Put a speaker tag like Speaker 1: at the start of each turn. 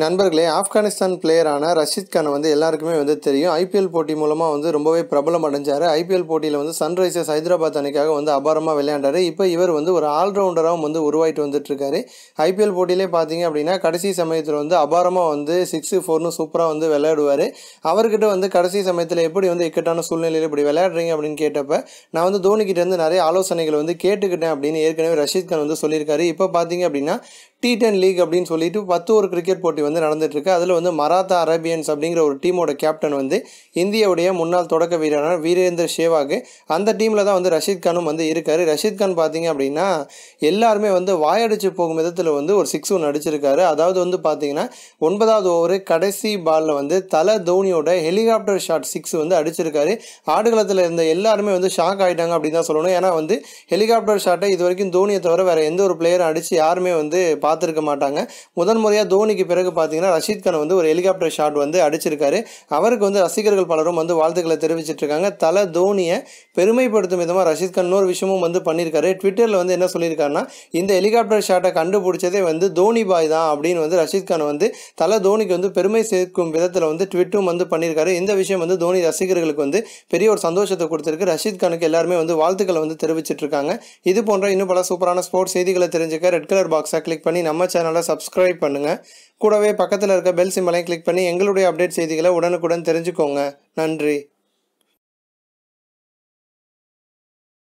Speaker 1: நண்பர்களே ஆப்கானிஸ்தான் பிளேயரான ரஷீத் கான் வந்து எல்லாருக்குமே வந்து தெரியும். ஐபிஎல் போட்டி மூலமாக வந்து ரொம்பவே பிரபலம் அடைஞ்சார். ஐபிஎல் போட்டியில் வந்து சன்ரைசர்ஸ் ஹைதராபாத் அணிக்காக வந்து அபாரமாக விளையாண்டாரு. இப்போ இவர் வந்து ஒரு ஆல்ரவுண்டராகவும் வந்து உருவாயிட்டு வந்துட்டுருக்காரு. ஐபிஎல் போட்டியிலே பார்த்தீங்க அப்படின்னா கடைசி சமயத்தில் வந்து அபாரமாக வந்து சிக்ஸு ஃபோர்னு சூப்பராக வந்து விளையாடுவார். அவர்கிட்ட வந்து கடைசி சமயத்தில் எப்படி வந்து இக்கட்டான சூழ்நிலையில் இப்படி விளையாடுறீங்க அப்படின்னு கேட்டப்ப நான் வந்து தோனிக்கிட்டேருந்து நிறைய ஆலோசனைகள் வந்து கேட்டுக்கிட்டேன் அப்படின்னு ஏற்கனவே ரஷீத் கான் வந்து சொல்லியிருக்காரு. இப்போ பார்த்தீங்க அப்படின்னா டி டென் லீக் அப்படின்னு சொல்லிட்டு பத்து ஒரு கிரிக்கெட் போட்டி வந்து நடந்துட்டுருக்கு. அதில் வந்து மராத்தா அரேபியன்ஸ் அப்படிங்கிற ஒரு டீமோட கேப்டன் வந்து இந்தியாவுடைய முன்னாள் தொடக்க வீரரான வீரேந்தர் சேவாக் அந்த டீமில் தான் வந்து ரஷீத் கானும் வந்து இருக்கார். ரஷீத் கான் பார்த்தீங்க அப்படின்னா எல்லாருமே வந்து வாயடிச்சு போகும் விதத்தில் வந்து ஒரு சிக்ஸ் ஒன்று அடிச்சிருக்காரு. அதாவது வந்து பார்த்தீங்கன்னா ஒன்பதாவது ஓவர் கடைசி பாலில் வந்து தலை தோனியோட ஹெலிகாப்டர் ஷாட் சிக்ஸ் வந்து அடிச்சிருக்காரு. ஆடுகளத்தில் இருந்த எல்லாருமே வந்து ஷாக் ஆகிட்டாங்க அப்படின்னு தான் சொல்லணும். ஏன்னா வந்து ஹெலிகாப்டர் ஷாட்டை இது வரைக்கும் தோனியை தவிர வேறு எந்த ஒரு பிளேயரும் அடித்து யாருமே வந்து பார்த்துருக்க மாட்டாங்க. முதன் முறையாக தோனிக்கு பிறகு பார்த்தீங்கன்னா ரஷீத் கான் வந்து ஒரு ஹெலிகாப்டர் ஷாட் வந்து அடிச்சிருக்காரு. அவருக்கு வந்து ரசிகர்கள் பலரும் வந்து வாழ்த்துக்களை தெரிவிச்சிட்ருக்காங்க தலை தோனியை பெருமைப்படுத்தும் விதமாக ரஷீத் கான் இன்னொரு விஷயமும் வந்து பண்ணியிருக்காரு ட்விட்டரில் வந்து என்ன சொல்லியிருக்காருன்னா இந்த ஹெலிகாப்டர் ஷாட்டை கண்டுபிடிச்சதே வந்து தோனி பாய் தான் அப்படின்னு வந்து ரஷீத் கான் வந்து தலை தோனிக்கு வந்து பெருமை சேர்க்கும் விதத்தில் வந்து ட்விட்டும் வந்து பண்ணியிருக்காரு இந்த விஷயம் வந்து தோனி ரசிகர்களுக்கு வந்து பெரிய ஒரு சந்தோஷத்தை கொடுத்துருக்கு. ரஷீத் கானுக்கு எல்லாருமே வந்து வாழ்த்துக்களை வந்து தெரிவிச்சிட்டு இருக்காங்க. இது போன்ற இன்னும் பல சூப்பரான ஸ்போர்ட்ஸ் செய்திகளை தெரிஞ்சுக்க ரெட் கலர் பாக்ஸை கிளிக் பண்ணி பண்ணி நம்ம சேனலை சப்ஸ்கிரைப் பண்ணுங்கள் கூடவே பக்கத்தில் இருக்க பெல் சிம்பலையும் கிளிக் பண்ணி எங்களுடைய அப்டேட் செய்திகளை உடனுக்குடன் தெரிஞ்சுக்கோங்க. நன்றி.